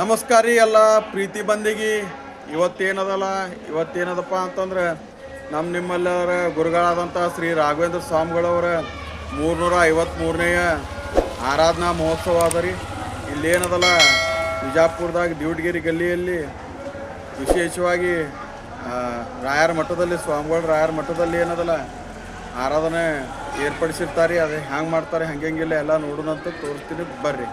ನಮಸ್ಕಾರ ರೀ ಎಲ್ಲ ಪ್ರೀತಿ ಬಂದಿಗಿ. ಇವತ್ತೇನದಲ್ಲ, ಇವತ್ತೇನದಪ್ಪ ಅಂತಂದ್ರೆ ನಮ್ಮ ನಿಮ್ಮಲ್ಲರ ಗುರುಗಳಾದಂಥ ಶ್ರೀ ರಾಘವೇಂದ್ರ ಸ್ವಾಮಿಗಳವರ ಮೂರ್ನೂರ ಐವತ್ತ್ಮೂರನೆಯ ಆರಾಧನಾ ಮಹೋತ್ಸವ ಅದ ರೀ. ಇಲ್ಲೇನದಲ್ಲ ವಿಜಾಪುರದಾಗ ದಿವಟಗಿರಿ ಗಲ್ಲಿಯಲ್ಲಿ ವಿಶೇಷವಾಗಿ ರಾಯರ ಮಠದಲ್ಲಿ, ಸ್ವಾಮಿಗಳು ರಾಯರ ಮಠದಲ್ಲಿ ಏನದಲ್ಲ, ಆರಾಧನೆ ಏರ್ಪಡಿಸಿರ್ತಾರೆ, ಅದೇ ಹ್ಯಾಂಗೆ ಮಾಡ್ತಾರೆ ಹಂಗೆ ಹಂಗಿಲ್ಲ ಎಲ್ಲ ನೋಡೋಣಂತ ತೋರಿಸ್ತೀನಿ ಬರ್ರಿ.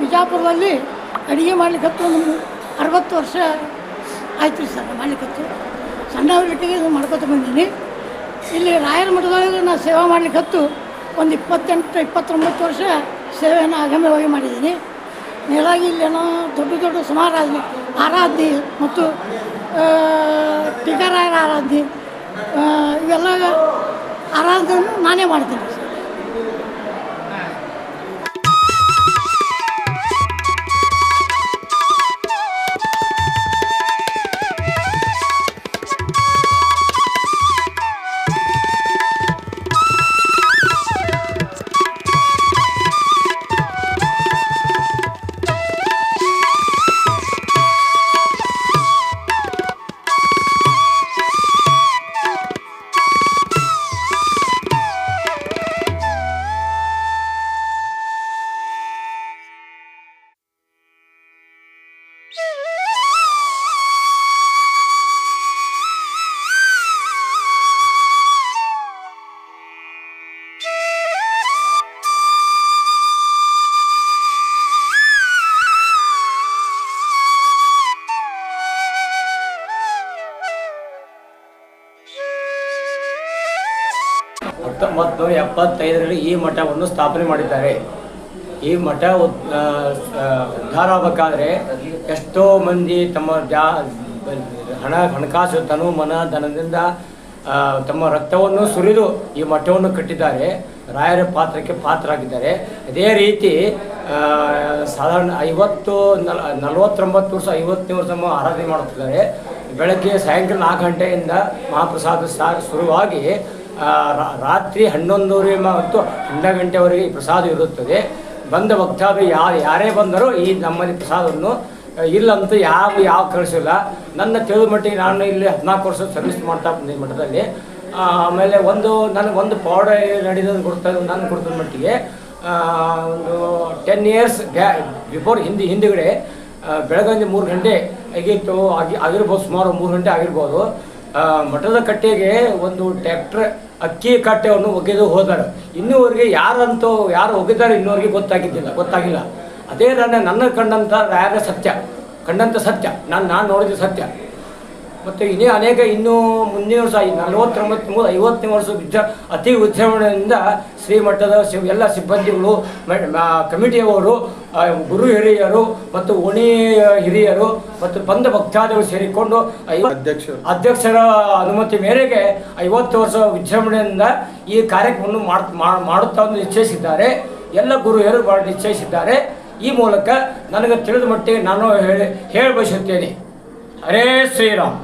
ಬಿಜಾಪುರದಲ್ಲಿ ಅಡುಗೆ ಮಾಡಲಿಕ್ಕೆ ಒಂದು ಅರವತ್ತು ವರ್ಷ ಆಯ್ತು ರೀ ಸರ್ ಮಾಡಲಿಕ್ಕತ್ತು ಸಣ್ಣವರಿಗೆ ಇದು ಮಾಡ್ಕೊತ ಬಂದೀನಿ. ಇಲ್ಲಿ ರಾಯರ ಮಠದೊಳಗೆ ನಾನು ಸೇವೆ ಮಾಡ್ಲಿಕ್ಕತ್ತು ಒಂದು ಇಪ್ಪತ್ತೆಂಟು, ಇಪ್ಪತ್ತೊಂಬತ್ತು ವರ್ಷ ಸೇವೆಯನ್ನು ಅಗಮ್ಯವಾಗಿ ಮಾಡಿದ್ದೀನಿ ಮೇಲಾಗಿ ಇಲ್ಲೇನೋ ದೊಡ್ಡ ದೊಡ್ಡ ಸುಮಾರಾಧನೆ ಆರಾಧನೆ ಮತ್ತು ಟೀಕಾರಾಯರ ಆರಾಧನೆ. ಇವೆಲ್ಲ ಆರಾಧನೆ ನಾನೇ ಮಾಡ್ತೀನಿ ಹತ್ತೊಂಬತ್ತು ಎಪ್ಪತ್ತೈದರಲ್ಲಿ ಈ ಮಠವನ್ನು ಸ್ಥಾಪನೆ ಮಾಡಿದ್ದಾರೆ. ಈ ಮಠ ಉದ್ಧಾರ ಆಗಬೇಕಾದ್ರೆ ಎಷ್ಟೋ ಮಂದಿ ತಮ್ಮ ಜಾ, ಹಣ ಹಣಕಾಸು ತನು ಮನ ಧನದಿಂದ ತಮ್ಮ ರಕ್ತವನ್ನು ಸುರಿದು ಈ ಮಠವನ್ನು ಕಟ್ಟಿದ್ದಾರೆ. ರಾಯರ ಪಾತ್ರಕ್ಕೆ ಪಾತ್ರರಾಗಿದ್ದಾರೆ. ಅದೇ ರೀತಿ ಸಾಧಾರಣ ಐವತ್ತು, ನಲ್, ನಲವತ್ತೊಂಬತ್ತು ವರ್ಷ, ಐವತ್ತನೇ ವರ್ಷ ಆರಾಧನೆ ಮಾಡುತ್ತಿದ್ದಾರೆ. ಬೆಳಗ್ಗೆ ಸಾಯಂಕಾಲ ನಾಲ್ಕು ಗಂಟೆಯಿಂದ ಮಹಾಪ್ರಸಾದ ಸಾ, ಶುರುವಾಗಿ ರಾತ್ರಿ ಹನ್ನೊಂದುವರೆ ಮತ್ತು ಹನ್ನೆರಡು ಗಂಟೆವರೆಗೆ ಪ್ರಸಾದ ಇರುತ್ತದೆ. ಬಂದ ಭಕ್ತಾದರು ಯಾರು, ಯಾರೇ ಬಂದರೂ ಈ ನಮ್ಮಲ್ಲಿ ಪ್ರಸಾದವನ್ನು ಇಲ್ಲಂತ ಯಾವ ಯಾವ ಕಳಿಸಿಲ್ಲ. ನನ್ನ ತಿಳಿದ ಮಟ್ಟಿಗೆ ನಾನು ಇಲ್ಲಿ ಹದಿನಾಲ್ಕು ವರ್ಷ ಸರ್ವಿಸ್ ಮಾಡ್ತಾ ಈ ಮಠದಲ್ಲಿ. ಆಮೇಲೆ ಒಂದು ನನಗೆ ಒಂದು ಪೌಡ ನಡೆಯೋದು ಕೊಡ್ತಾ ನಾನು ಕೊಡ್ತದ ಮಟ್ಟಿಗೆ. ಒಂದು ಟೆನ್ ಇಯರ್ಸ್ ಗ್ಯಾ ಬಿಫೋರ್ ಹಿಂದಿ, ಹಿಂದುಗಡೆ ಬೆಳಗ್ಗೆ ಮೂರು ಗಂಟೆ ಆಗಿತ್ತು, ಆಗಿ, ಆಗಿರ್ಬೋದು ಸುಮಾರು ಮೂರು ಗಂಟೆ ಆಗಿರ್ಬೋದು. ಮಠದ ಕಟ್ಟೆಗೆ ಒಂದು ಟ್ರ್ಯಾಕ್ಟರ್ ಅಕ್ಕಿ ಕಟ್ಟೆಯನ್ನು ಒಗೆದು ಹೋದರು ಇನ್ನೂವರೆಗೆ ಯಾರಂತೂ ಯಾರು ಒಗೆದಾರೆ ಇನ್ನೂವರೆಗೆ ಗೊತ್ತಾಗಿದ್ದಿಲ್ಲ, ಗೊತ್ತಾಗಿಲ್ಲ. ಅದೇ ನನ್ನ ನನ್ನ ಕಂಡಂಥ ರಾಯರ ಸತ್ಯ ಕಂಡಂಥ ಸತ್ಯ. ನಾನು ನಾನು ನೋಡಿದ ಸತ್ಯ. ಮತ್ತು ಇನ್ನೇ ಅನೇಕ, ಇನ್ನೂ ಮುಂದಿನ ವರ್ಷ ನಲವತ್ತೊಂಬತ್ತು ಮೂರು ಐವತ್ತನೇ ವರ್ಷ ವಿಜ ಅತಿ ವಿಜೃಂಭಣೆಯಿಂದ ಶ್ರೀಮಠದ ಎಲ್ಲ ಸಿಬ್ಬಂದಿಗಳು ಕಮಿಟಿಯವರು ಗುರು ಹಿರಿಯರು ಮತ್ತು ಓಣಿ ಹಿರಿಯರು ಮತ್ತು ಬಂದ ಭಕ್ತಾದಿಗಳು ಸೇರಿಕೊಂಡು ಐವತ್ತು ಅಧ್ಯಕ್ಷರು. ಅಧ್ಯಕ್ಷರ ಅನುಮತಿ ಮೇರೆಗೆ ಐವತ್ತು ವರ್ಷ ವಿಜೃಂಭಣೆಯಿಂದ ಈ ಕಾರ್ಯಕ್ರಮವನ್ನು ಮಾಡುತ್ತಾ ಒಂದು ನಿಶ್ಚಯಿಸಿದ್ದಾರೆ. ಎಲ್ಲ ಗುರು ಹಿರಿಯರು ನಿಶ್ಚಯಿಸಿದ್ದಾರೆ. ಈ ಮೂಲಕ ನನಗೆ ತಿಳಿದ ಮಟ್ಟಿಗೆ ನಾನು ಹೇಳಿ ಹೇಳಿ ಬಯಸುತ್ತೇನೆ ಹರೇ ಶ್ರೀರಾಮ್.